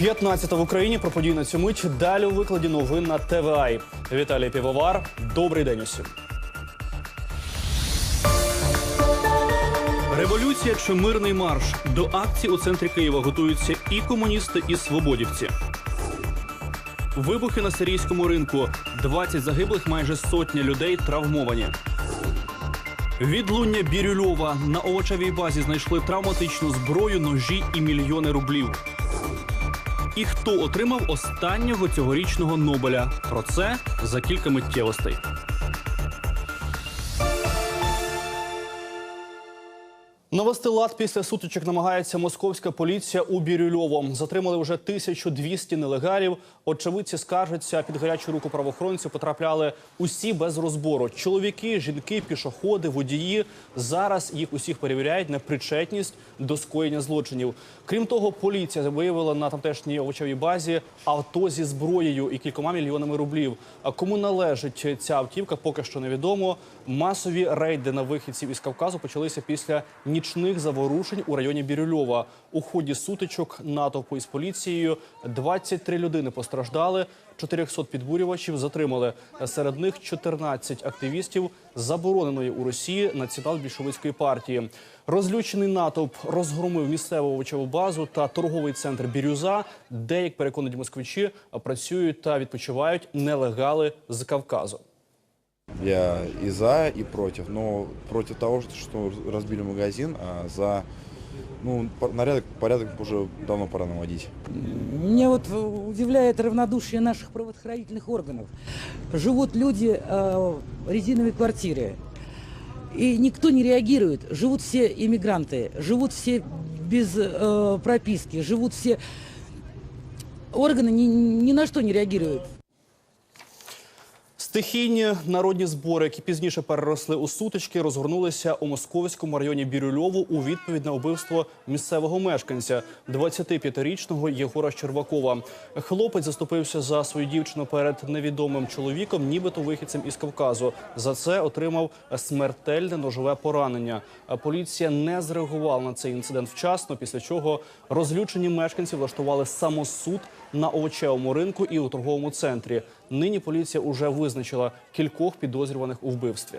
15 в Україні про події на цю мить. Далі у викладі новин на ТВА. Віталій Півовар. Добрий день усім. Революція чи мирний марш до акції у центрі Києва готуються і комуністи, і свободівці. Вибухи на сирійському ринку. 20 загиблих, майже сотня людей травмовані. Відлуння Бірюльова на овочевій базі знайшли травматичну зброю, ножі і мільйони рублів. І хто отримав останнього цьогорічного Нобеля? Про це за кілька миттєвостей. Навести лад після сутичок намагається московська поліція у Бірюльово. Затримали вже 1200 нелегалів. Очевидці скаржаться під гарячу руку правоохоронців. Потрапляли усі без розбору. Чоловіки, жінки, пішоходи, водії. Зараз їх усіх перевіряють на причетність до скоєння злочинів. Крім того, поліція виявила на тамтешній овочевій базі авто зі зброєю і кількома мільйонами рублів. А кому належить ця автівка, поки що невідомо. Масові рейди на вихідців із Кавказу почалися після нічних заворушень у районі Бірюльова. У ході сутичок натовпу із поліцією 23 людини постраждали. 400 підбурювачів затримали. Серед них 14 активістів забороненої у Росії націонал-більшовицької партії. Розлючений натовп розгромив місцеву овочеву базу та торговий центр Бірюза, де, як переконують москвичі, працюють та відпочивають нелегали з Кавказу. Я и за, и против. Но против того, что разбили магазин, а за ну, по- нарядок, порядок уже давно пора наводить. Меня вот э, удивляет равнодушие наших правоохранительных органов. Живут люди э, в резиновой квартире, и никто не реагирует. Живут все иммигранты, живут все без э, прописки, живут все... Органы ни, ни на что не реагируют. Стихійні народні збори, які пізніше переросли у сутички, розгорнулися у московському районі Бірюльову у відповідь на вбивство місцевого мешканця 25-річного Єгора Щербакова. Хлопець заступився за свою дівчину перед невідомим чоловіком, нібито вихідцем із Кавказу. За це отримав смертельне ножове поранення. Поліція не зреагувала на цей інцидент вчасно, після чого розлючені мешканці влаштували самосуд на овочевому ринку і у торговому центрі. Нині поліція уже визначила кількох підозрюваних у вбивстві.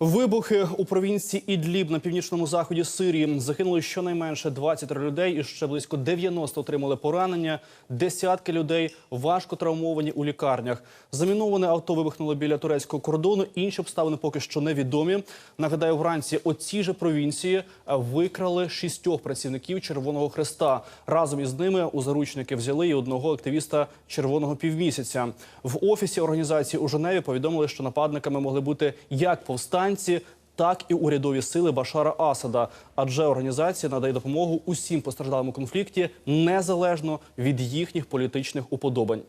Вибухи у провінції Ідліб на північному заході Сирії загинули щонайменше 20 людей і ще близько 90 отримали поранення. Десятки людей важко травмовані у лікарнях. Заміноване авто вибухнуло біля турецького кордону. Інші обставини поки що невідомі. Нагадаю, вранці у цій же провінції викрали шістьох працівників Червоного Хреста. Разом із ними у заручники взяли і одного активіста Червоного півмісяця. В офісі організації у Женеві повідомили, що нападниками могли бути як повстанці, так і урядові сили Башара Асада. Адже організація надає допомогу усім постраждалим у конфлікті незалежно від їхніх політичних уподобань.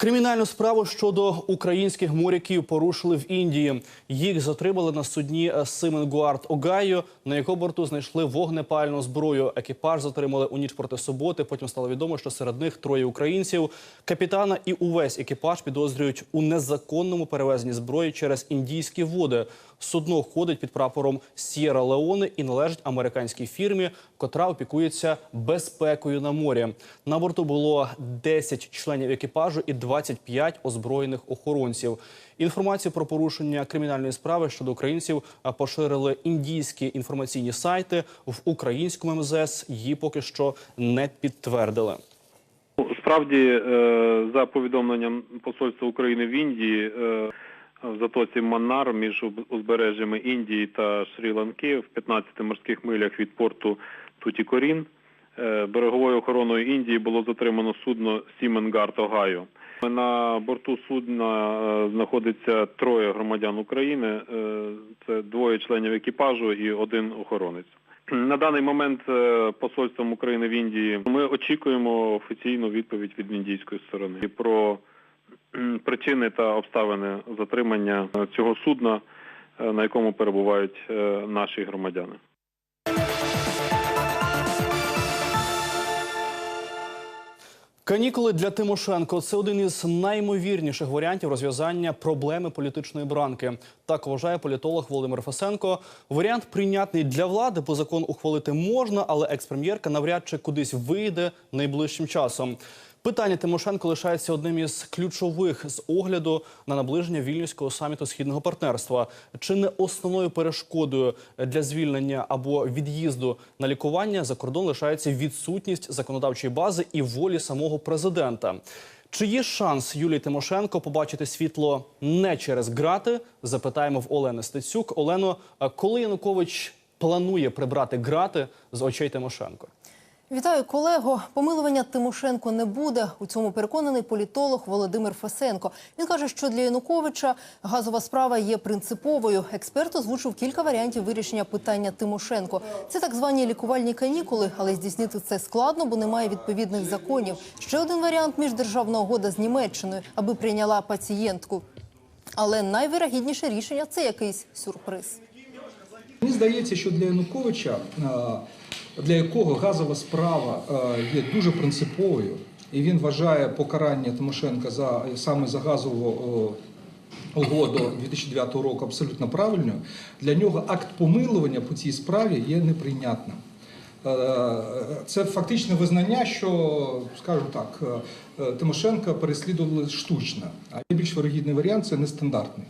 Кримінальну справу щодо українських моряків порушили в Індії. Їх затримали на судні Сименгуард Огайо, на його борту знайшли вогнепальну зброю. Екіпаж затримали у ніч проти суботи. Потім стало відомо, що серед них троє українців. Капітана і увесь екіпаж підозрюють у незаконному перевезенні зброї через індійські води. Судно ходить під прапором Сєра Леоне і належить американській фірмі, котра опікується безпекою на морі. На борту було 10 членів екіпажу і 25 озброєних охоронців. Інформацію про порушення кримінальної справи щодо українців поширили індійські інформаційні сайти в українському МЗС. Її поки що не підтвердили. Справді, е, за повідомленням посольства України в Індії, е, в затоці Маннар між узбережжями Індії та Шрі-Ланки в 15 морських милях від порту Тутікорін е, береговою охороною Індії було затримано судно Сіменгард Огайо. На борту судна е, знаходиться троє громадян України. е, Це двоє членів екіпажу і один охоронець. На даний момент посольством України в Індії ми очікуємо офіційну відповідь від індійської сторони про причини та обставини затримання цього судна, на якому перебувають наші громадяни. Канікули для Тимошенко це один із наймовірніших варіантів розв'язання проблеми політичної бранки. Так вважає політолог Володимир Фасенко. Варіант прийнятний для влади, бо закон ухвалити можна, але експрем'єрка навряд чи кудись вийде найближчим часом. Питання Тимошенко лишається одним із ключових з огляду на наближення вільнюського саміту східного партнерства. Чи не основною перешкодою для звільнення або від'їзду на лікування за кордон лишається відсутність законодавчої бази і волі самого президента? Чи є шанс Юлії Тимошенко побачити світло не через грати? Запитаємо в Олени Стецюк. Олено, коли Янукович планує прибрати грати з очей Тимошенко? Вітаю, колего. Помилування Тимошенко не буде. У цьому переконаний політолог Володимир Фесенко. Він каже, що для Януковича газова справа є принциповою. Експерт озвучив кілька варіантів вирішення питання Тимошенко. Це так звані лікувальні канікули, але здійснити це складно, бо немає відповідних законів. Ще один варіант міждержавна угода з Німеччиною, аби прийняла пацієнтку. Але найвирогідніше рішення це якийсь сюрприз. Мені здається, що для Януковича, для якого газова справа е, є дуже принциповою, і він вважає покарання Тимошенка за саме за газову е, угоду 2009 року абсолютно правильною. Для нього акт помилування по цій справі є неприйнятним. Е, Це фактичне визнання, що, скажімо так, Тимошенка переслідували штучно. А найбільш вирогідний варіант це нестандартний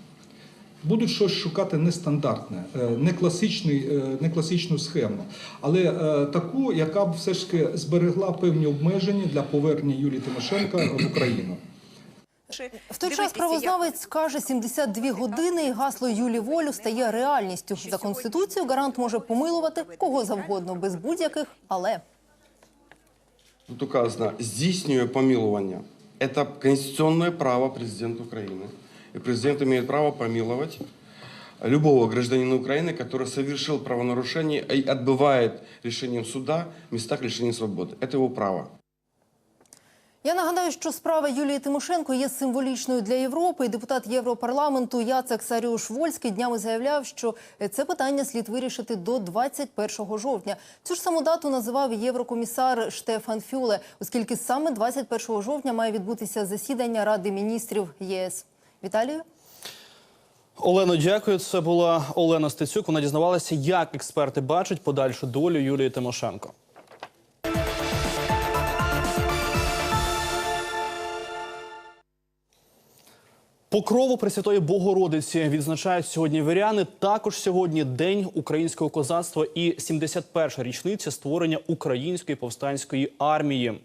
будуть щось шукати нестандартне, е, не, класичний, е, не класичну схему, але е, таку, яка б все ж таки зберегла певні обмеження для повернення Юлії Тимошенка в Україну. В той час правознавець каже, 72 години і гасло Юлі Волю стає реальністю. За конституцією гарант може помилувати кого завгодно без будь-яких але. Тут указано здійснює помилування. Это конституционное право президента Украины. И президент имеет право помиловать любого гражданина Украины, который совершил правонарушение и отбывает решением суда в местах лишения свободы. Это его право. Я нагадаю, що справа Юлії Тимошенко є символічною для Європи. І депутат Європарламенту Яцек Саріуш Вольський днями заявляв, що це питання слід вирішити до 21 жовтня. Цю ж саму дату називав єврокомісар Штефан Фюле, оскільки саме 21 жовтня має відбутися засідання Ради міністрів ЄС. Віталію. Олено, дякую. Це була Олена Стецюк. Вона дізнавалася, як експерти бачать подальшу долю Юлії Тимошенко. Покрову Пресвятої Богородиці відзначають сьогодні віряни. Також сьогодні День українського козацтва і 71-ша річниця створення української повстанської армії.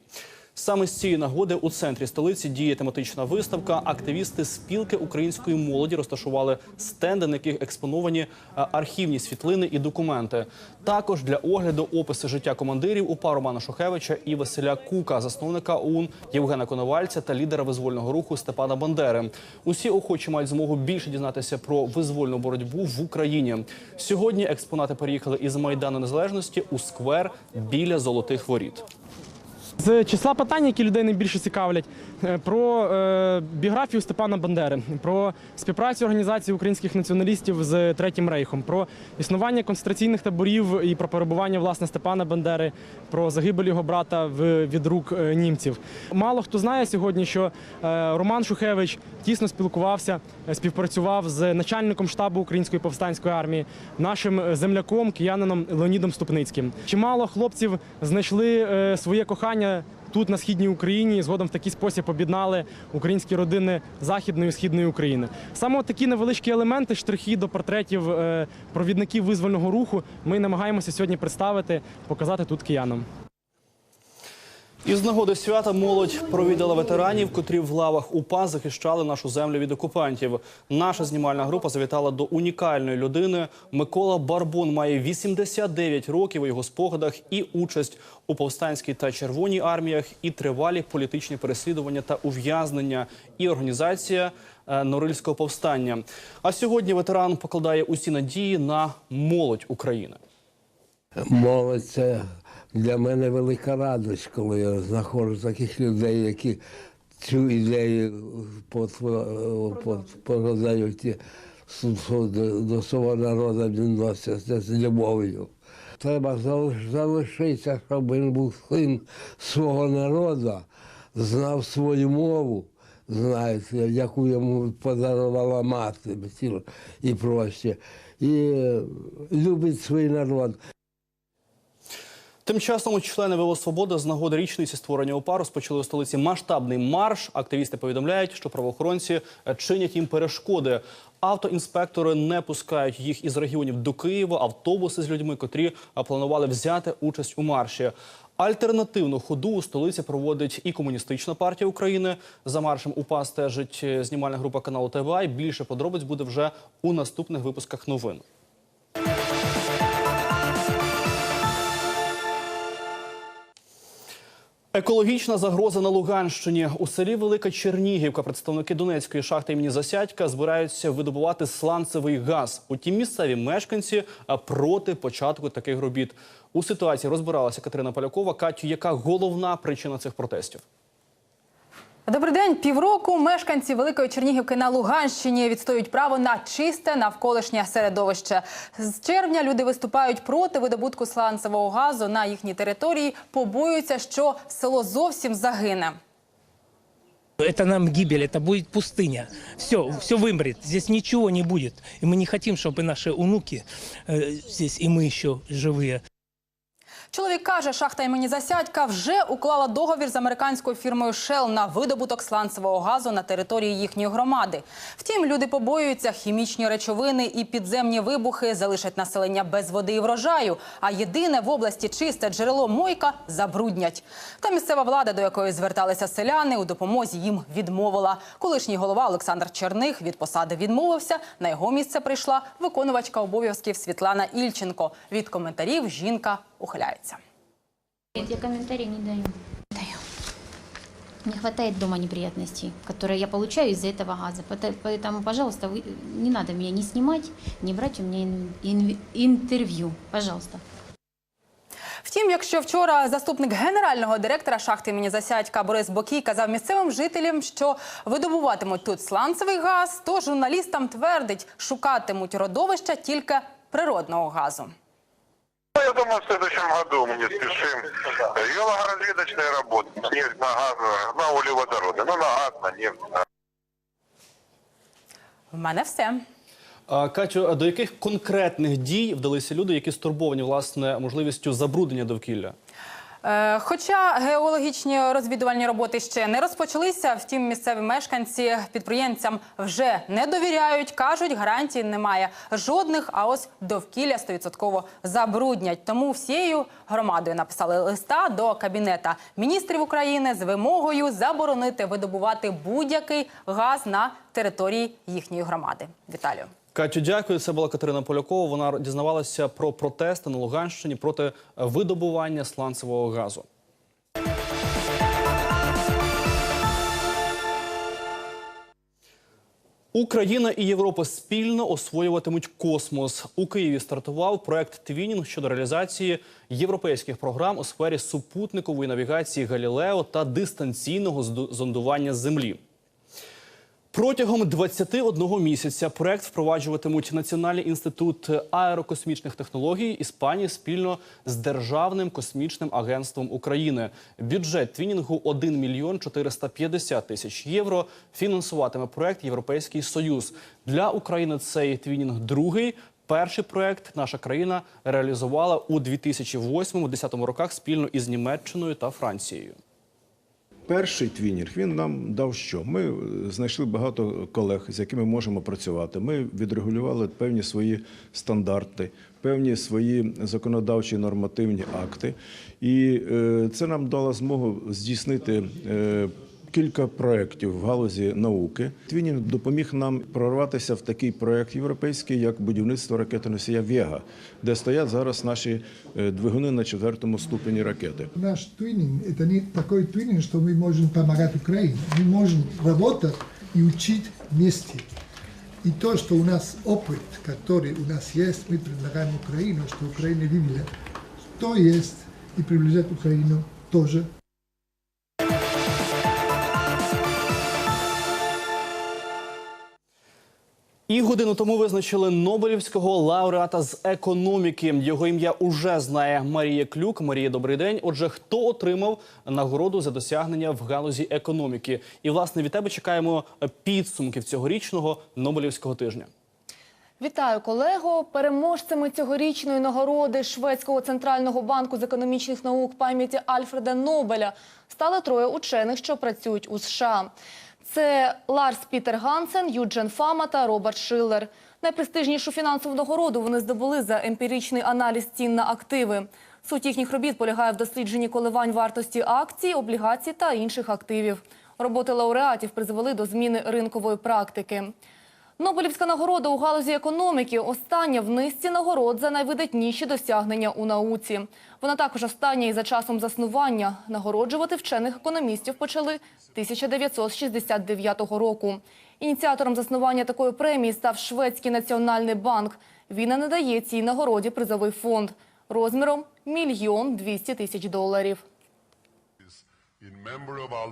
Саме з цієї нагоди у центрі столиці діє тематична виставка. Активісти спілки української молоді розташували стенди, на яких експоновані е, архівні світлини і документи. Також для огляду описи життя командирів УПА Романа Шухевича і Василя Кука, засновника ОУН Євгена Коновальця та лідера визвольного руху Степана Бандери. Усі охочі мають змогу більше дізнатися про визвольну боротьбу в Україні. Сьогодні експонати переїхали із майдану незалежності у сквер біля золотих воріт. З числа питань, які людей найбільше цікавлять, е, про е, біографію Степана Бандери, про співпрацю організації українських націоналістів з Третім Рейхом, про існування концентраційних таборів і про перебування власне Степана Бандери, про загибель його брата від рук е, німців. Мало хто знає сьогодні, що Роман Шухевич тісно спілкувався, співпрацював з начальником штабу Української повстанської армії, нашим земляком, киянином Леонідом Ступницьким. Чимало хлопців знайшли своє кохання тут, на східній Україні, і згодом в такий спосіб об'єднали українські родини західної і східної України. Саме такі невеличкі елементи, штрихи до портретів е, провідників визвольного руху. Ми намагаємося сьогодні представити, показати тут киянам. Із нагоди свята молодь провідала ветеранів, котрі в лавах УПА захищали нашу землю від окупантів. Наша знімальна група завітала до унікальної людини. Микола Барбон має 89 років у його спогадах і участь у повстанській та червоній арміях, і тривалі політичні переслідування та ув'язнення, і організація е, Норильського повстання. А сьогодні ветеран покладає усі надії на молодь України. Молодь це для мене велика радість, коли я знаходжу таких людей, які цю ідею до- до свого народу відносяться з любов'ю. Треба залишитися, щоб він був син свого народу, знав свою мову, знаєте, яку йому подарувала мати і проще, і е, любить свій народ. Тим часом члени ВО «Свобода» з нагоди річниці створення ОПА розпочали у столиці масштабний марш. Активісти повідомляють, що правоохоронці е, чинять їм перешкоди. Автоінспектори не пускають їх із регіонів до Києва. Автобуси з людьми, котрі е, планували взяти участь у марші. Альтернативну ходу у столиці проводить і комуністична партія України. За маршем УПА стежить е, знімальна група каналу ТВА. Більше подробиць буде вже у наступних випусках новин. Екологічна загроза на Луганщині у селі Велика Чернігівка. Представники Донецької шахти імені Засядька збираються видобувати сланцевий газ. Утім, місцеві мешканці проти початку таких робіт. У ситуації розбиралася Катерина Полякова. Катю, яка головна причина цих протестів? Добрий день. Півроку мешканці Великої Чернігівки на Луганщині відстоюють право на чисте навколишнє середовище. З червня люди виступають проти видобутку сланцевого газу на їхній території. Побоюються, що село зовсім загине. Это нам гибель, это будет пустыня. Все, все вымрет, здесь ничего не будет. И мы не хотим, чтобы наши внуки э, здесь, и мы еще живые, Чоловік каже, шахта імені Засядька вже уклала договір з американською фірмою Shell на видобуток сланцевого газу на території їхньої громади. Втім, люди побоюються, хімічні речовини і підземні вибухи залишать населення без води і врожаю. А єдине в області чисте джерело Мойка забруднять. Та місцева влада, до якої зверталися селяни, у допомозі їм відмовила. Колишній голова Олександр Черних від посади відмовився. На його місце прийшла виконувачка обов'язків Світлана Ільченко. Від коментарів жінка ухиляється. Нет, я комментарий не даю. Даю. Не хватает дома неприятностей, которые я получаю из-за этого газа. Поэт- Поэтому, пожалуйста, вы, не надо меня не снимать, не брать у меня ин- ин- интервью. Пожалуйста. Втім, якщо вчора заступник генерального директора шахти імені Засядька Борис Бокій казав місцевим жителям, що видобуватимуть тут сланцевий газ, то журналістам твердить, шукатимуть родовища тільки природного газу. Ну, Я думаю, в следующем году мы не спешим. Геологоразведочные работы. Нефть на газ, на углеводороды. Ну, на газ, на нефть. на В мене все. А, Катю, а до яких конкретних дій вдалися люди, які стурбовані власне можливістю забруднення довкілля? Е, Хоча геологічні розвідувальні роботи ще не розпочалися, втім місцеві мешканці підприємцям вже не довіряють. кажуть, гарантій немає жодних. А ось довкілля 100% забруднять. Тому всією громадою написали листа до кабінета міністрів України з вимогою заборонити видобувати будь-який газ на території їхньої громади. Віталію. Катю, дякую. Це була Катерина Полякова. Вона дізнавалася про протести на Луганщині проти видобування сланцевого газу. Україна і Європа спільно освоюватимуть космос. У Києві стартував проект Твінінг щодо реалізації європейських програм у сфері супутникової навігації Галілео та дистанційного зондування Землі. Протягом 21 місяця проект впроваджуватимуть Національний інститут аерокосмічних технологій Іспанії спільно з Державним космічним агентством України. Бюджет твінінгу 1 мільйон 450 тисяч євро. Фінансуватиме проект Європейський Союз. Для України цей твінінг другий. Перший проект наша країна реалізувала у 2008-2010 роках спільно із Німеччиною та Францією. Перший твінінг він нам дав що? Ми е, знайшли багато колег, з якими можемо працювати. Ми відрегулювали певні свої стандарти, певні свої законодавчі нормативні акти, і е, це нам дало змогу здійснити е, Кілька проєктів в галузі науки. Твінінг допоміг нам прорватися в такий проєкт європейський, як будівництво ракетоносія Вега, де стоять зараз наші е, двигуни на четвертому ступені ракети. Наш твининг – это не такой твининг, что мы можем помогать Украине. Мы можем работать и учить вместе. И то, что у нас опыт, который у нас есть, мы предлагаем Украину, что Украина видела, что есть, и приближать Украину тоже І годину тому визначили Нобелівського лауреата з економіки. Його ім'я уже знає Марія Клюк. Марія, добрий день. Отже, хто отримав нагороду за досягнення в галузі економіки? І власне від тебе чекаємо підсумків цьогорічного Нобелівського тижня. Вітаю, колего. Переможцями цьогорічної нагороди Шведського центрального банку з економічних наук пам'яті Альфреда Нобеля стали троє учених, що працюють у США. Це Ларс Пітер Гансен, Юджен Фама та Роберт Шиллер. Найпрестижнішу фінансову нагороду вони здобули за емпіричний аналіз цін на активи. Суть їхніх робіт полягає в дослідженні коливань вартості акцій, облігацій та інших активів. Роботи лауреатів призвели до зміни ринкової практики. Нобелівська нагорода у галузі економіки остання в низці нагород за найвидатніші досягнення у науці. Вона також остання і за часом заснування. Нагороджувати вчених економістів почали 1969 року. Ініціатором заснування такої премії став Шведський національний банк. Він надає цій нагороді призовий фонд розміром мільйон двісті тисяч доларів.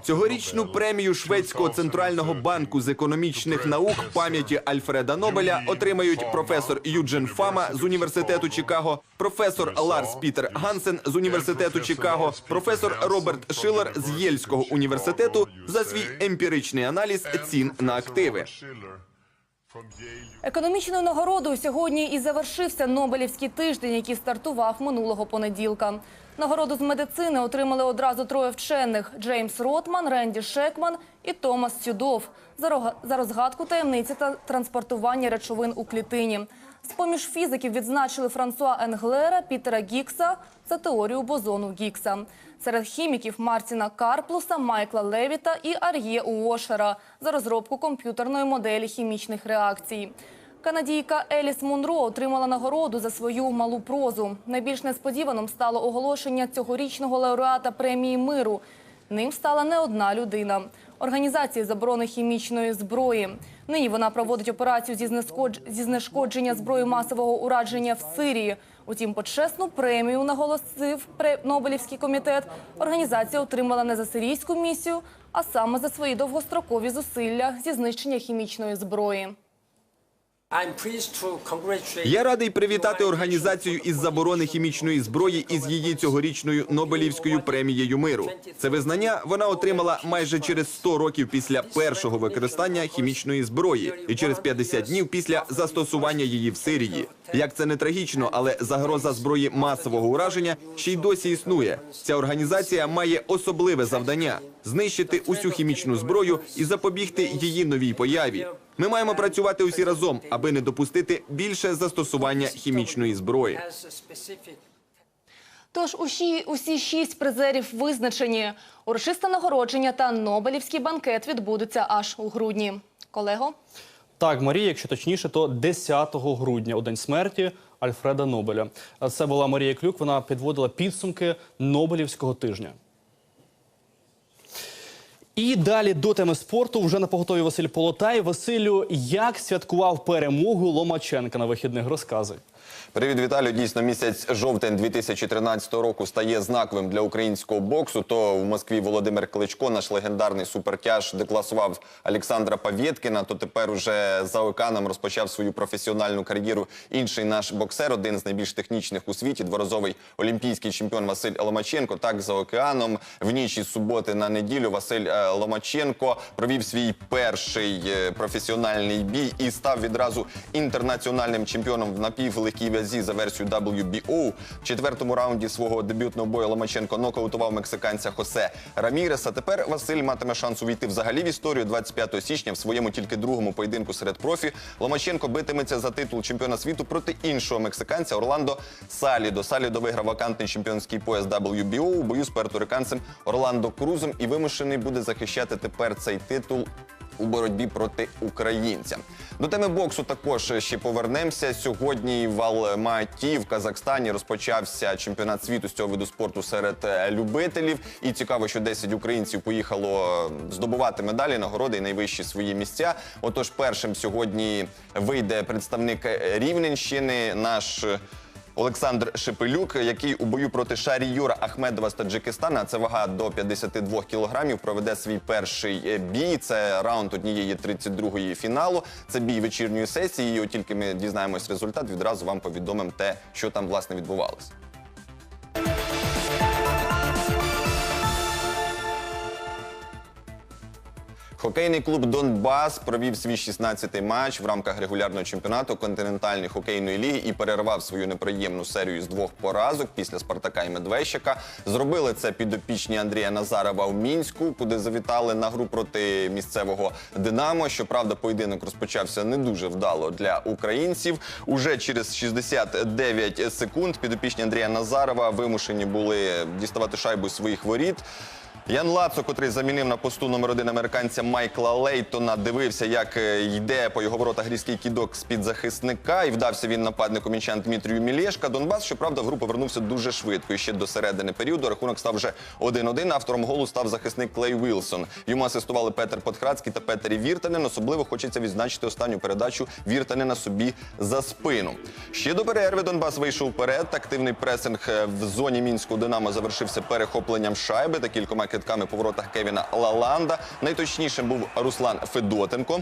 Цьогорічну премію Шведського центрального банку з економічних наук пам'яті Альфреда Нобеля отримають професор Юджен Фама з університету Чикаго, професор Ларс Пітер Гансен з університету Чикаго, професор Роберт Шиллер з Єльського університету за свій емпіричний аналіз цін на активи. Економічною нагородою сьогодні і завершився Нобелівський тиждень, який стартував минулого понеділка. Нагороду з медицини отримали одразу троє вчених: Джеймс Ротман, Ренді Шекман і Томас Сюдов за розгадку таємниці та транспортування речовин у клітині. З-поміж фізиків відзначили Франсуа Енглера, Пітера Гікса за теорію бозону Гікса. Серед хіміків Мартіна Карплуса, Майкла Левіта і Ар'є Уошера за розробку комп'ютерної моделі хімічних реакцій. Канадійка Еліс Мунро отримала нагороду за свою малу прозу. Найбільш несподіваним стало оголошення цьогорічного лауреата премії миру. Ним стала не одна людина. Організації заборони хімічної зброї. Нині вона проводить операцію зі, зі знешкодження зброї масового ураження в Сирії. Утім, почесну премію наголосив Нобелівський комітет. Організація отримала не за сирійську місію, а саме за свої довгострокові зусилля зі знищення хімічної зброї. Я радий привітати організацію із заборони хімічної зброї із її цьогорічною Нобелівською премією миру. Це визнання вона отримала майже через 100 років після першого використання хімічної зброї і через 50 днів після застосування її в Сирії. Як це не трагічно, але загроза зброї масового ураження ще й досі існує. Ця організація має особливе завдання знищити усю хімічну зброю і запобігти її новій появі. Ми маємо працювати усі разом, аби не допустити більше застосування хімічної зброї. Тож усі, усі шість призерів визначені. Урочисте нагородження та Нобелівський банкет відбудуться аж у грудні. Колего? Так, Марія, якщо точніше, то 10 грудня, у день смерті Альфреда Нобеля. Це була Марія Клюк. Вона підводила підсумки Нобелівського тижня. І далі до теми спорту вже на поготові Василь Полотай. Василю, як святкував перемогу Ломаченка на вихідних розкази? Привіт, Віталію. Дійсно, місяць жовтень 2013 року стає знаковим для українського боксу. То в Москві Володимир Кличко, наш легендарний супертяж, декласував Олександра Павєткіна. То тепер уже за океаном розпочав свою професіональну кар'єру. Інший наш боксер, один з найбільш технічних у світі, дворазовий олімпійський чемпіон Василь Ломаченко. Так за океаном в ніч із суботи на неділю Василь е, Ломаченко провів свій перший е, професіональний бій і став відразу інтернаціональним чемпіоном в напіввеликій вазі за версією WBO. В четвертому раунді свого дебютного бою Ломаченко нокаутував мексиканця Хосе Раміреса. Тепер Василь матиме шанс увійти взагалі в історію 25 січня в своєму тільки другому поєдинку серед профі. Ломаченко битиметься за титул чемпіона світу проти іншого мексиканця Орландо Салідо. Салідо виграв вакантний чемпіонський пояс WBO у бою з пуерториканцем Орландо Крузом і вимушений буде захищати тепер цей титул у боротьбі проти українця. До теми боксу також ще повернемося. Сьогодні в Алматі в Казахстані розпочався чемпіонат світу з цього виду спорту серед е, любителів. І цікаво, що 10 українців поїхало здобувати медалі, нагороди і найвищі свої місця. Отож, першим сьогодні вийде представник е, Рівненщини, наш. Олександр Шепелюк, який у бою проти Шаріюра Ахмедова з Таджикистана, це вага до 52 кілограмів, проведе свій перший е, бій. Це раунд однієї 32-ї фіналу. Це бій вечірньої сесії. І от тільки ми дізнаємось результат, відразу вам повідомимо те, що там власне відбувалося. Хокейний клуб Донбас провів свій 16-й матч в рамках регулярного чемпіонату континентальної хокейної ліги і перервав свою неприємну серію з двох поразок після Спартака і Медвещика. Зробили це підопічні Андрія Назарова в мінську, куди завітали на гру проти місцевого Динамо. Щоправда, поєдинок розпочався не дуже вдало для українців. Уже через 69 секунд підопічні Андрія Назарова вимушені були діставати шайбу своїх воріт. Ян Лацо, котрий замінив на посту номер один американця Майкла Лейтона, дивився, як е, йде по його воротах грізький кідок з-під захисника, і вдався він нападнику мінчан Дмитрію Мілєшка. Донбас, щоправда, в гру повернувся дуже швидко. І ще до середини періоду рахунок став вже 1-1. Автором голу став захисник Клей Вілсон. Йому асистували Петер Подхрацький та Петер Віртанен. Особливо хочеться відзначити останню передачу Віртанена собі за спину. Ще до перерви Донбас вийшов вперед. Активний пресинг е, в зоні мінського Динамо завершився перехопленням шайби та кількома китками по воротах Кевіна Лаланда. Найточнішим був Руслан Федотенко.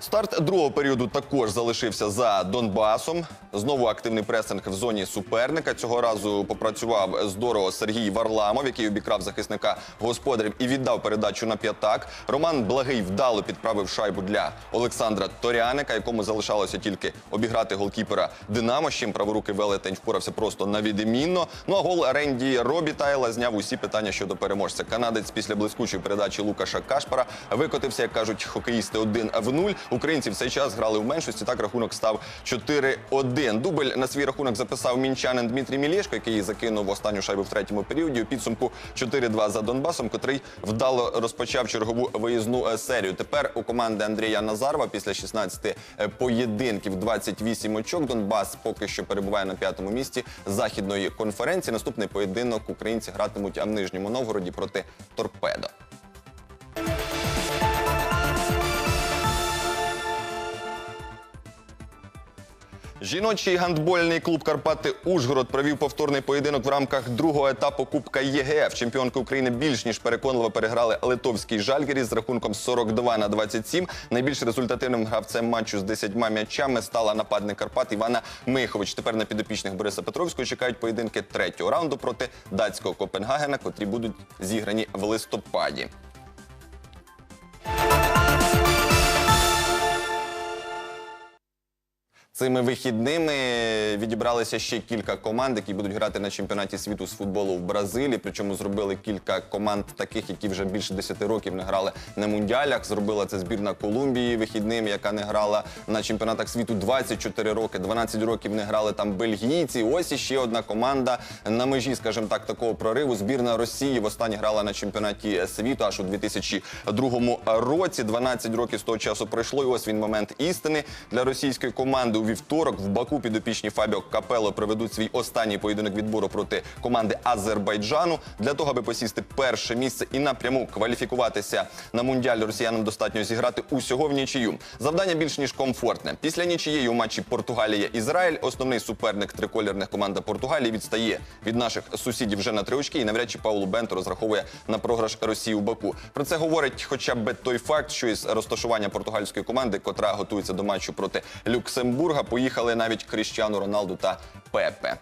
Старт другого періоду також залишився за Донбасом. Знову активний пресинг в зоні суперника. Цього разу попрацював здорово Сергій Варламов, який обікрав захисника господарів і віддав передачу на п'ятак. Роман Благий вдало підправив шайбу для Олександра Торяника, якому залишалося тільки обіграти голкіпера Динамо. з чим праворукий велетень впорався просто на відмінно. Ну а гол Ренді Робітайла зняв усі питання щодо переможця. Канадець після блискучої передачі Лукаша Кашпара викотився, як кажуть хокеїсти, 1 в 0. Українці в цей час грали в меншості. Так рахунок став 4-1. Дубль на свій рахунок записав мінчанин Дмитрій Мілєшко, який закинув останню шайбу в третьому періоді. У підсумку 4-2 за Донбасом, котрий вдало розпочав чергову виїзну е, серію. Тепер у команди Андрія Назарова після 16 поєдинків 28 очок. Донбас поки що перебуває на п'ятому місці західної конференції. Наступний поєдинок українці гратимуть в Нижньому Новгороді проти Торпедо. Жіночий гандбольний клуб Карпати Ужгород провів повторний поєдинок в рамках другого етапу Кубка ЄГФ. Чемпіонки України більш ніж переконливо переграли литовський Жальгері з рахунком 42 на 27. Найбільш результативним гравцем матчу з 10 м'ячами стала нападник Карпат Івана Михович. Тепер на підопічних Бориса Петровського чекають поєдинки третього раунду проти датського Копенгагена, котрі будуть зіграні в листопаді. Цими вихідними відібралися ще кілька команд, які будуть грати на чемпіонаті світу з футболу в Бразилії. Причому зробили кілька команд таких, які вже більше 10 років не грали на мундіалях. Зробила це збірна Колумбії вихідними, яка не грала на чемпіонатах світу 24 роки. 12 років не грали там бельгійці. Ось іще одна команда на межі, скажімо так, такого прориву. Збірна Росії востаннє грала на чемпіонаті світу аж у 2002 році. 12 років з того часу пройшло. І ось він момент істини для російської команди. Вівторок в Баку підопічні Фабіо Капело проведуть свій останній поєдинок відбору проти команди Азербайджану для того, аби посісти перше місце і напряму кваліфікуватися на мундіаль. Росіянам достатньо зіграти усього в нічию. Завдання більш ніж комфортне. Після нічиєї у матчі Португалія-Ізраїль основний суперник триколірних команда Португалії відстає від наших сусідів вже на три очки. І навряд чи Паулу Бенто розраховує на програш Росії у Баку. Про це говорить хоча б той факт, що із розташування португальської команди, котра готується до матчу проти Люксембурга, поїхали навіть Кріщану Роналду та Пепе.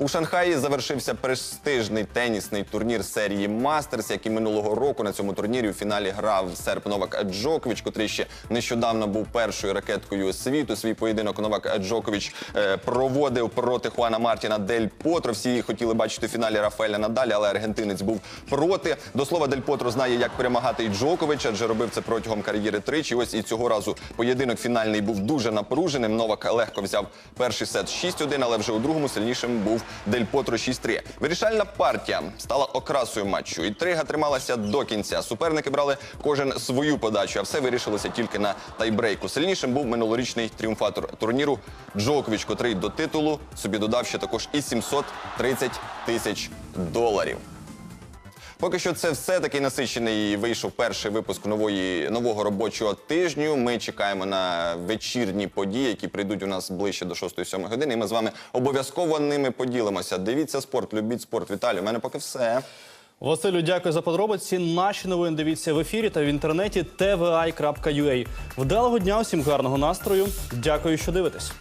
У Шанхаї завершився престижний тенісний турнір серії Мастерс, як минулого року на цьому турнірі у фіналі грав серб Новак Джокович, котрий ще нещодавно був першою ракеткою світу. Свій поєдинок Новак Джокович е, проводив проти Хуана Мартіна Дель Потро. Всі хотіли бачити в фіналі Рафаеля Надалі, але аргентинець був проти. До слова, Дель Потро знає, як перемагати і Джокович, адже робив це протягом кар'єри тричі. Ось і цього разу поєдинок фінальний був дуже напруженим. Новак легко взяв перший сет 6-1, але вже у другому сильнішим був Дель Потро 6-3. Вирішальна партія стала окрасою матчу. Інтрига трималася до кінця. Суперники брали кожен свою подачу, а все вирішилося тільки на тайбрейку. Сильнішим був минулорічний тріумфатор турніру Джокович, котрий до титулу собі додав ще також і 730 тисяч доларів. Поки що це все такий насичений вийшов перший випуск нової нового робочого тижню. Ми чекаємо на вечірні події, які прийдуть у нас ближче до 6-7 години. І ми з вами обов'язково ними поділимося. Дивіться спорт, любіть спорт. Віталій, у мене поки все. Василю, дякую за подробиці. Наші новини дивіться в ефірі та в інтернеті tvi.ua. Вдалого дня, усім гарного настрою. Дякую, що дивитесь.